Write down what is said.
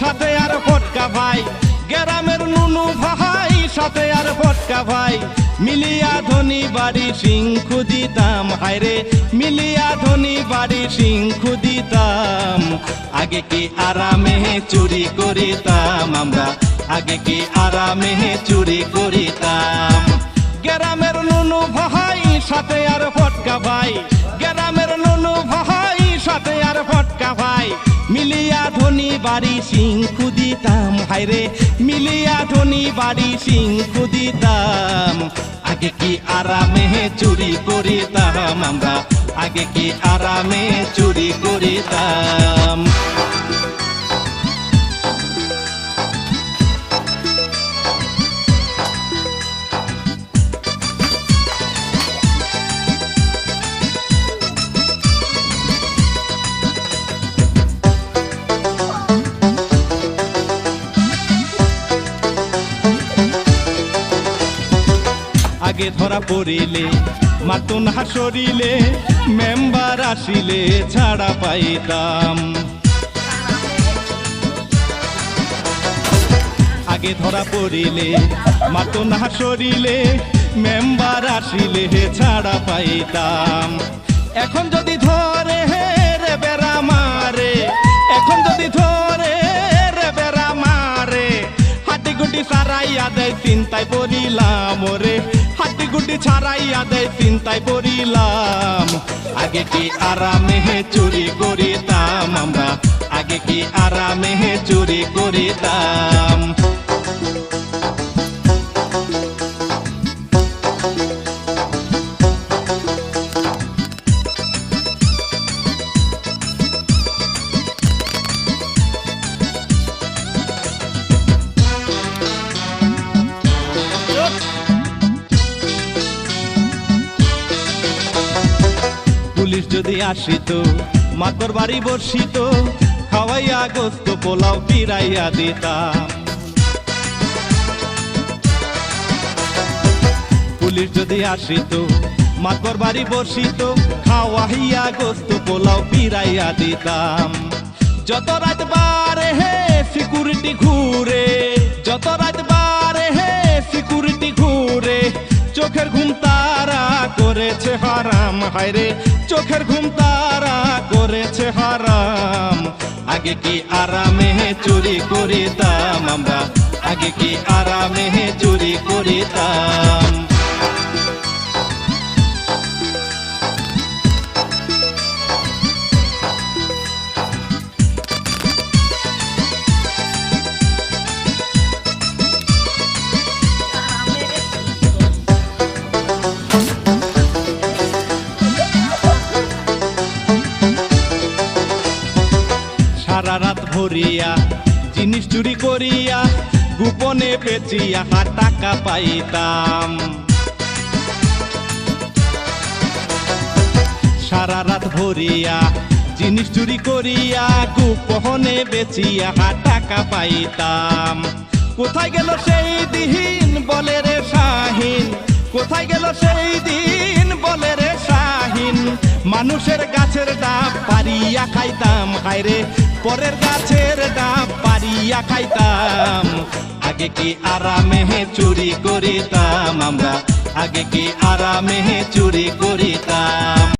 সাথে আর ফটকা ভাই। গ্রামের নুনু ভাই, সাথে আর ফটকা ভাই। মিলিয়া ধনী বাড়ি সিং খুদিতাম হায়রে। মিলিয়া ধনি বাড়ি সিং খুদিতাম আগে কি আরামে চুরি করিতাম আমরা? আগে কি আরামে চুরি করিতাম? গ্রামের নুনু ভাই, সাথে আর ফটকা ভাই। গ্রামের নুনু ভাই, সাথে আর বাড়ি সিং খুদিতাম হায়রে মিলিয়া ধনী বাড়ি সিং খুদিতাম আগে কি আরামে চুরি করিতাম আমরা? আগে কি আরামে চুরি করিতাম? আগে ধরা পড়িলে, মাতুন হাসরিলে, মেম্বার আসিলে, ছাড়া পাইতাম। আগে ধরা পড়িলে, মাতুন হাসরিলে, মেম্বার আসিলে, ছাড়া পাইতাম। এখন যদি ধরে হে রে বেড়া মারে, এখন যদি ধরে রে বেড়া মারে, হাটি গুটি সারাইয়া দেয় চিন্তায় পড়িলাম হাটি গুটি ছাড়াইয়া দেয় চিন্তায় পড়িলাম। আগে কি আরামে চুরি করিতাম আমরা? আগে কি আরামে চুরি করিতাম? পুলিশ যদি আসিত মাতর বাড়ি বসিত খাওয়াইয়া গোস্ত, পোলাও পিরাইয়া দিতাম। পুলিশ যদি আসিত মাতর বাড়ি বসিত খাওয়াইয়া গোস্ত, পোলাও পিরাইয়া দিতাম। যত রাত বারে হে সিকিউরিটি ঘুরে, যত রাত বারে হে সিকিউরিটি ঘুরে, চোখের ঘুম তারা করেছে হারাম হায়রে চোখের ঘুম তারা করেছে হারাম। আগে কি আরামে চুরি করিতাম আমরা? আগে কি আরামে চুরি করিতাম? ভরিয়া জিনিস চুরি করিয়া, গোপনে বেচিয়া হাত টাকা পাইতাম। সারা রাত ভরিয়া, জিনিস চুরি করিয়া, গোপনে বেচিয়া হাত টাকা পাইতাম। কোথায় গেল সেই দিন বলে রে শাহিন? কোথায় গেল সেই দিন বলে রে মানুষের গাছের ডাব পারিয়া খাইতাম হায়রে পরের গাছের ডাব পারিয়া খাইতাম। আগে কি আরামে চুরি করিতাম আমরা? আগে কি আরামে চুরি করিতাম?